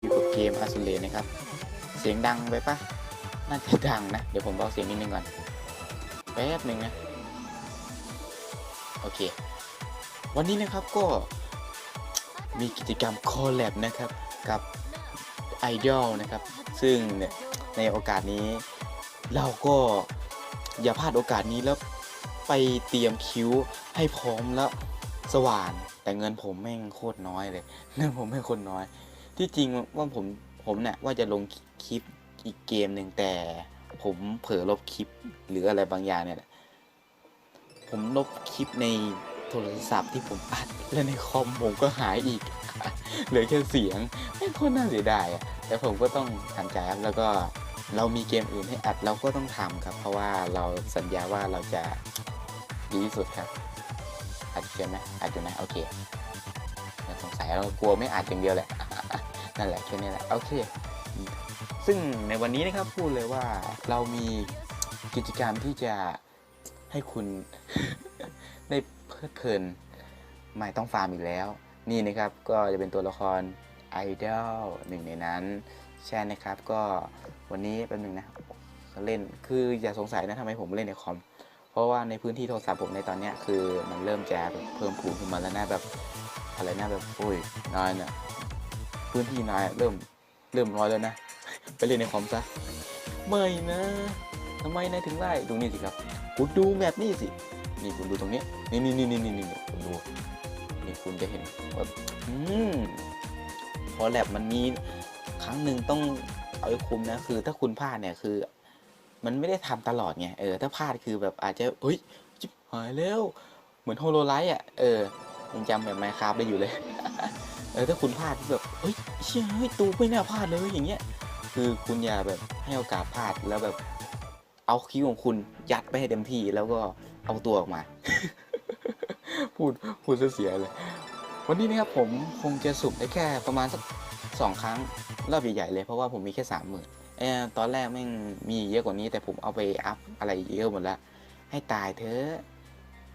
อยู่กับเกมอาซูเลนะครับ เสียงดังไปปะน่าจะดังนะ เดี๋ยวผมเบาเสียงนิดนึงก่อน แป๊บหนึ่งนะ โอเค วันนี้นะครับก็มีกิจกรรมคอลแลบนะครับกับไอดอลนะครับ ซึ่งเนี่ยในโอกาสนี้ เราก็อย่าพลาดโอกาสนี้แล้วไปเตรียมคิวให้พร้อมแล้วสว่าน แต่เงินผมแม่งโคตรน้อยเลยเงินผมแม่งโคตรน้อย ที่จริงว่าผมผมเนี่ยว่าจะลงคลิปอีกเกมหนึ่งแต่ ผมเผลอลบคลิปหรืออะไรบางอย่างเนี่ยผมลบคลิปในโทรศัพท์ที่ผมอัดและในคอมผมก็หายอีกเหลือแค่เสียงไม่คตรน่าเสียดายอะแต่ผมก็ต้องทำใจครับแล้วก็เรามีเกมอื่นให้อัดเราก็ต้องทำครับ เพราะว่าเราสัญญาว่าเราจะดีที่สุดครับอัดเกมไหมอัดอยู่นะโอเคสงสัยเรากลัวไม่อัดอย่างเดียวแหละ นั่นแหละแค่นี้แหละโอเค ซึ่งในวันนี้นะครับพูดเลยว่าเรามีกิจกรรมที่จะให้คุณ ได้เพลิดเพลินไม่ต้องฟาร์มอีกแล้ว นี่นะครับก็จะเป็นตัวละครไอดอลหนึ่งในนั้นใช่นะครับก็วันนี้เป็นหนึ่งนะเล่นคืออย่าสงสัยนะทำไมผมเล่นในคอมเพราะว่าในพื้นที่โทรศัพท์ผมในตอนนี้คือมันเริ่มจะแบเพิ่มพูนขึ้นมาแล้วนะแบบอะไรนะแบบโอ้ยนายเนี่ย พื้นที่นายเริ่มเริ่มน้อยแล้วนะ ไปเล่นในคอมซะ ไม่นะทำไมนายถึงไล่ดูนี่สิครับคุณดูแมปนี่สิ นี่คุณดูตรงนี้ นี่นี่นี่นี่นี่นี่คุณดู นี่คุณจะเห็นว่าอืมพอแลบมันมีครั้งหนึ่งต้องเอาให้คุ้มนะ คือถ้าคุณพลาดเนี่ยคือ มันไม่ได้ทำตลอดไง เออ ถ้าพลาดคือแบบอาจจะเฮ้ยจิบหายแล้ว เหมือนโฮโลไลท์อะ เออยังจำแบบไมค์คราฟได้อยู่เลย อถ้าคุณพลาดแบบเฮ้ยเชี่ยเฮ้ยตูไม่น่าพลาดเลยอย่างเงี้ย คือคุณอย่าแบบให้โอกาสพลาดแล้วแบบ เอาคิวของคุณยัดไปให้เต็มที่แล้วก็เอาตัวออกมา พูดพูดเสียเลย วันนี้นะครับผมคงจะสุ่มได้แค่ประมาณสักสองครั้งรอบใหญ่ๆเลยเพราะว่าผมมีแค่สามหมื่นเออตอนแรกแม่งมีเยอะกว่านี้แต่ผมเอาไปอัพอะไรเยอะหมดละให้ตายเถอะ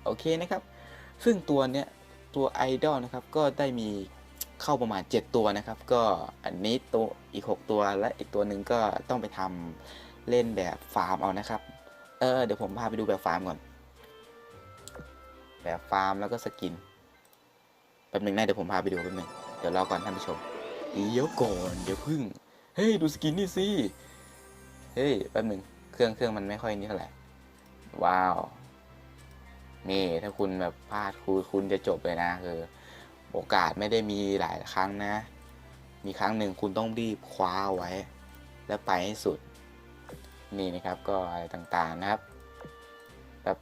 โอเคนะครับ ซึ่งตัวเนี้ยตัวไอดอลนะครับก็ได้มี เข้าประมาณ 7 ตัวนะครับ ก็อันนี้ตัวอีก 6 ตัวและอีกตัวหนึ่งก็ต้องไปทำเล่นแบบฟาร์มเอานะครับ เออเดี๋ยวผมพาไปดูแบบฟาร์มก่อน แบบฟาร์มแล้วก็สกินแป๊บหนึงนะเดี๋ยวผมพาไปดูแป๊บหนึงเดี๋ยวรอก่อนท่านผู้ชมเดี๋ยวก่อนเดี๋ยวพึ่งเฮ้ยดูสกินนี่สิเฮ้ยแป๊บหนึงเครื่องเครื่องมันไม่ค่อยนี่เท่าไหร่ว้าวนี่ถ้าคุณแบบพลาดคุณคุณจะจบเลยนะคือ โอกาสไม่ได้มีหลายครั้งนะ มีครั้งหนึ่งคุณต้องรีบคว้าไว้ แล้วไปให้สุด นี่นะครับก็อะไรต่างๆนะครับ แบบ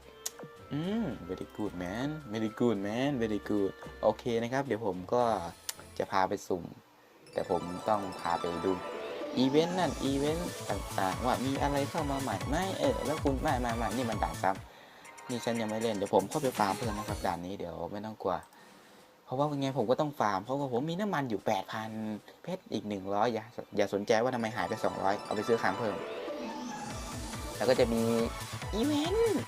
อืม very good man very good man very good โอเคนะครับ เดี๋ยวผมก็จะพาไปสุ่ม แต่ผมต้องพาไปดูอีเวนต์นั่นอีเวนต์ต่างๆ ว่ามีอะไรเข้ามาใหม่ไหมเออแล้วคุณไม่ไม่ไม่นี่มันด่านซ้ำนี่ฉันยังไม่เล่นเดี๋ยวผมเข้าไปฟาร์มเพิ่มนะครับด่านนี้เดี๋ยวไม่ต้องกลัว ราะว่าไงผมก็ต้องฟาร์มเพราะว่าผมมีน้ำมันอยู่ 8,000 เพชรอีก 100 อย่าอย่าสนใจว่าทำไมหายไป 200 เอาไปซื้อค้างเพิ่ม แล้วก็จะมีอีเวนต์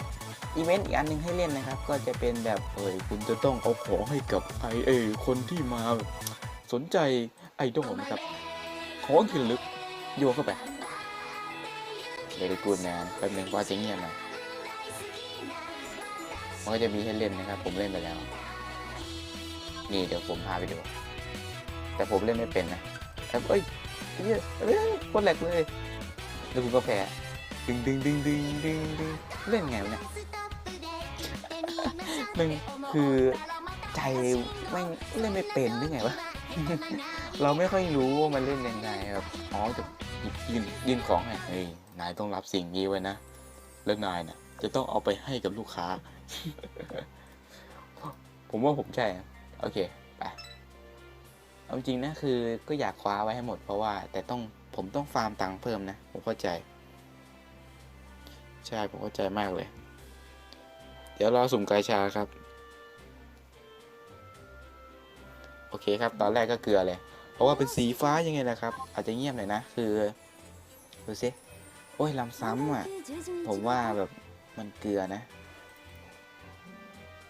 อีเวนต์อีกอันหนึงให้เล่นนะครับ ก็จะเป็นแบบเอ้ยคุณจะต้องเอาของให้กับไอเอคนที่มาสนใจไอดอลนะครับ ของที่ลึกโยนเข้าไปเดลิกูดแมนแป๊บหนึงว่าจะเงียบหน่อยมันก็จะมีให้เล่นนะครับ ผมเล่นไปแล้ว นี่เดี๋ยวผมพาไปดู แต่ผมเล่นไม่เป็นนะแต่เอ้ยเฮ้ยเอ้ยโคตรแหลกเลย แล้วคุณก็แพ้ดึงดึงดึงดึงดึงดึงเล่นไงวะเนี่ยมันคือใจแม่งเล่นไม่เป็นหรือไงวะ เราไม่ค่อยรู้ว่ามันเล่นยังไงครับอ๋อจะยืนยืนของไงเฮ้ยนายต้องรับสิ่งนี้ไว้นะ แล้วนายน่ะ จะต้องเอาไปให้กับลูกค้า ผมว่าผมใช่อะ โอเค ไป เอาจริงนะคือก็อยากคว้าไว้ให้หมดเพราะว่า แต่ต้องผมต้องฟาร์มตังค์เพิ่มนะ ผมเข้าใจ ใช่ผมเข้าใจมากเลย เดี๋ยวรอสุ่มกายชาครับ โอเคครับ ตอนแรกก็เกลือเลย เพราะว่าเป็นสีฟ้ายังไงล่ะครับ อาจจะเงียบหน่อยนะ คือดูสิโอ้ยลำซ้ำอะ ผมว่าแบบมันเกลือนะ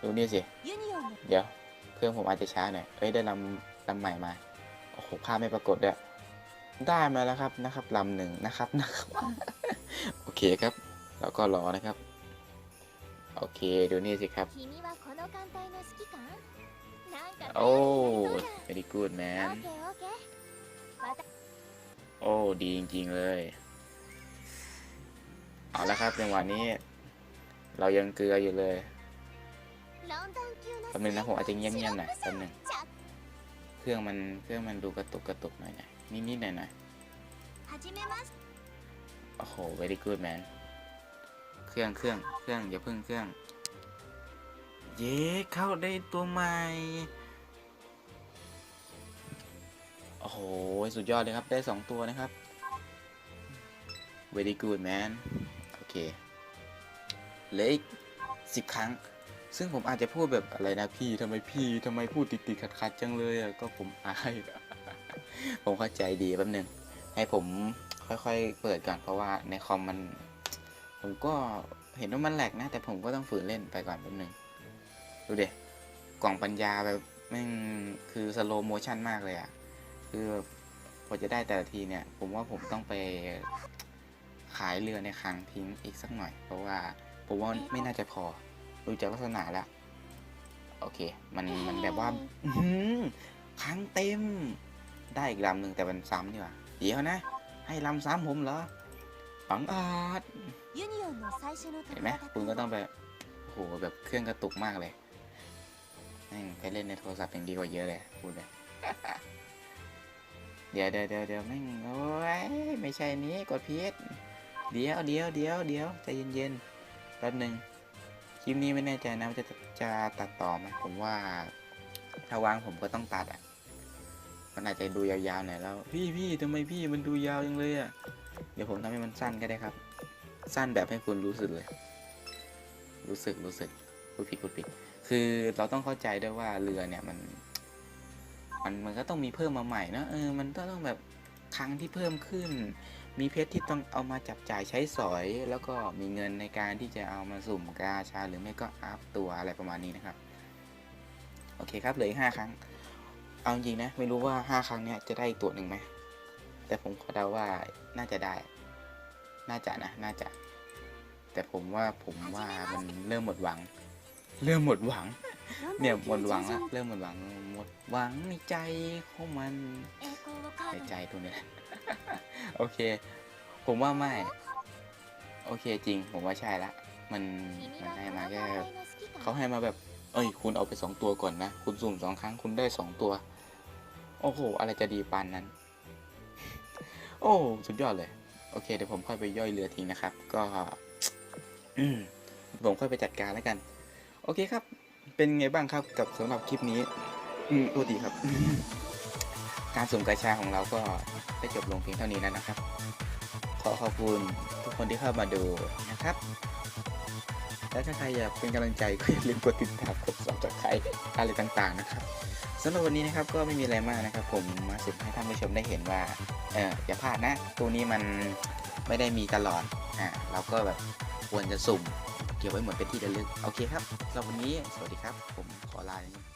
ดูนี่สิ เดี๋ยว เครื่องผมอาจจะช้าหน่อยเอ้ยได้ลำลำใหม่มาโอ้โหภาพไม่ปรากฏเลยได้มาแล้วครับนะครับลำหนึ่งนะครับนะครับโอเคครับแล้วก็รอนะครับ โอเคดูนี่สิครับ โอ้ very good man โอ้ ดีจริงๆเลย เอาละครับในวันนี้ เรายังเกลืออยู่เลย ป๊บนึงนะผมอาจจะเงียบเงียบหน่อยแป๊บนึงเครื่องมันเครื่องมันดูกระตุกกระตุกหน่อยหน่อยนิดนิดหน่อยหน่อยโอ้โห very good man เครื่องเครื่องเครื่องอย่าพึ่งเครื่อง เย้เข้าได้ตัวใหม่ โอ้โห สุดยอดเลยครับได้สองตัวนะครับ very good man โอเค เล็กสิบครั้ง ซึ่งผมอาจจะพูดแบบอะไรนะพี่ทำไมพี่ทำไมพูดติดติดขัดขัดๆจังเลยอะก็ผมอายผมเข้าใจดีแป๊บหนึงให้ผมค่อยๆเปิดก่อนเพราะว่าในคอมมัน ผมก็เห็นว่ามันแหลกนะ แต่ผมก็ต้องฝืนเล่นไปก่อนแป๊บหนึงดูเด็กล่องปัญญาแบบแม่งคือสโลโมชันมากเลยอะคือพอจะได้แต่ละทีเนี่ย ผมว่าผมต้องไปขายเรือในคังทิ้งอีกสักหน่อย เพราะว่าผมว่าไม่น่าจะพอ ดูจากลักษณะแล้ว โอเค มันมันแบบว่าครั้งเต็ม ได้อีกลำหนึ่งแต่มันซ้ำดีกว่าเดี๋ยวนะ ให้ลำซ้ำผมเหรอปังอาจเห็นไหมคุณก็ต้องแบบโหแบบเครื่องกระตุกมากเลยแค่เล่นในโทรศัพท์ยังดีกว่าเยอะเลยพูดเลยเดี๋ยวเดี๋ยวเดี๋ยวเดี๋ยวไม่โอ้ยไม่ใช่นี้กดพีชเดี๋ยวเดี๋ยวเดี๋ยวเดี๋ยวใจเย็นๆแป๊บหนึ่ง คลิปนี้ไม่แน่ใจนะว่าจะจะตัดต่อไหมผมว่า ถ้าวางผมก็ต้องตัดอะ มันอาจจะดูยาวๆหน่อยแล้ว พี่พี่ทำไมพี่มันดูยาวจังเลยอะ เดี๋ยวผมทำให้มันสั้นก็ได้ครับ สั้นแบบให้คุณรู้สึกเลย รู้สึกรู้สึกพูดผิดพูดผิด คือเราต้องเข้าใจด้วยว่าเรือเนี่ยมัน มันมันก็ต้องมีเพิ่มมาใหม่เนอะเออ มันต้องต้องแบบครั้งที่เพิ่มขึ้น มีเพชรที่ต้องเอามาจับจ่ายใช้สอย แล้วก็มีเงินในการที่จะเอามาสุ่มกาชาหรือไม่ก็อัพตัวอะไรประมาณนี้นะครับ โอเคครับเหลืออีกห้าครั้ง เอาจริงนะ ไม่รู้ว่าห้าครั้งนี้จะได้ตัวหนึ่งไหมแต่ผมขอเดาว่าน่าจะได้ น่าจะนะ น่าจะ แต่ผมว่าผมว่ามันเริ่มหมดหวัง เริ่มหมดหวัง เนี่ยหมดหวังละเริ่มหมดหวังหมดหวังในใจของมันในใจตัวเนี้ย โอเค ผมว่าไม่ โอเคจริง ผมว่าใช่ละ มันมันให้มาแค่เขาให้มาแบบ เอ้ย คุณเอาไปสองตัวก่อนนะ คุณสุ่มสองครั้งคุณได้สองตัว โอ้โห อะไรจะดีปานนั้น โอ้สุดยอดเลย โอเคเดี๋ยวผมค่อยไปย่อยเรือทิ้งนะครับ ก็ผมค่อยไปจัดการแล้วกัน โอเคครับ เป็นไงบ้างครับกับสำหรับคลิปนี้ อืมตัวดีครับ การสุ่มกระชาของเราก็ได้จบลงเพียงเท่านี้แล้วนะครับ ขอขอบคุณทุกคนที่เข้ามาดูนะครับและถ้าใครอยากเป็นกำลังใจก็อย่าลืมกดติดตามกด subscribe อะไรต่างๆนะครับสำหรับวันนี้นะครับก็ไม่มีอะไรมากนะครับ ผมมาสุ่มให้ท่านผู้ชมได้เห็นว่าเอออย่าพลาดนะ ตัวนี้มันไม่ได้มีตลอดอ่าเราก็แบบควรจะสุ่ม เก็บไว้เหมือนเป็นที่ระลึก โอเคครับสำหรับวันนี้สวัสดีครับ ผมขอลาอย่างนี้